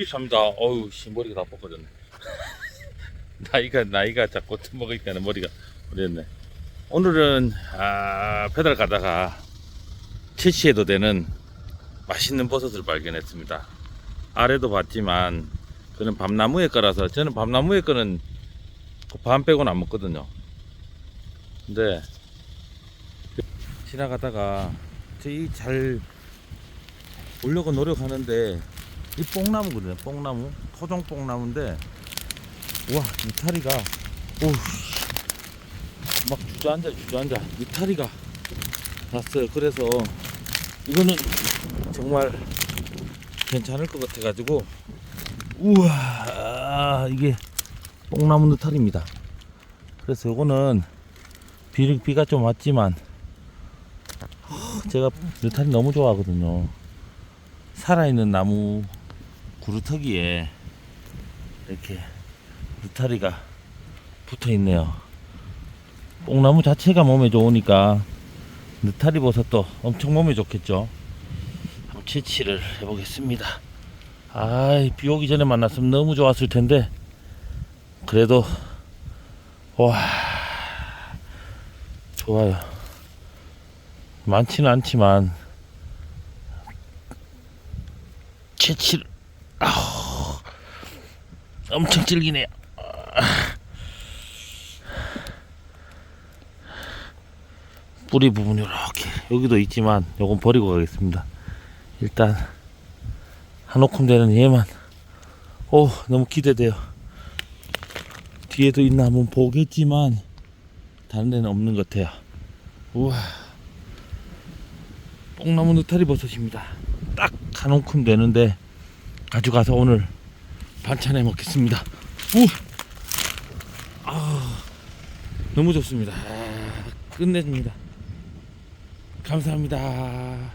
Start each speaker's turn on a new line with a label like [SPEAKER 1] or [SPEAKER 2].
[SPEAKER 1] 비쌉니다. 어우, 씨, 머리가 다 벗겨졌네. 나이가, 나이가 자꾸 먹으니까 머리가 어렸네. 오늘은, 아, 페달 가다가 채취해도 되는 맛있는 버섯을 발견했습니다. 아래도 봤지만, 그는 밤나무에 거라서, 저는 밤나무에 거는 그밤 빼고는 안 먹거든요. 근데, 지나가다가, 저희 잘 보려고 노력하는데, 이 뽕나무거든요. 뽕나무. 토종 뽕나무인데 우와 이타리가 오우 막 주저앉아 주저앉아 이타리가 났어요. 그래서 이거는 정말 괜찮을 것 같아 가지고 우와 아, 이게 뽕나무 느타리입니다. 그래서 이거는 비, 비가 좀 왔지만 하, 제가 느타리 너무 좋아하거든요. 살아있는 나무 구루터기에 이렇게 느타리가 붙어 있네요. 뽕나무 자체가 몸에 좋으니까 느타리 버섯도 엄청 몸에 좋겠죠. 한번 채취를 해보겠습니다. 아이, 비 오기 전에 만났으면 너무 좋았을 텐데, 그래도, 와, 좋아요. 많지는 않지만, 채취를 아우, 엄청 질기네요. 뿌리 부분이 이렇게 여기도 있지만 요건 버리고 가겠습니다. 일단 한 오큼 되는 얘만 오 너무 기대돼요. 뒤에도 있나 한번 보겠지만 다른 데는 없는 것 같아요. 우와 뽕나무 느타리 버섯입니다. 딱한 오큼 되는데 가져가서 오늘 반찬해 먹겠습니다. 우! 아, 너무 좋습니다. 아, 끝내줍니다. 감사합니다.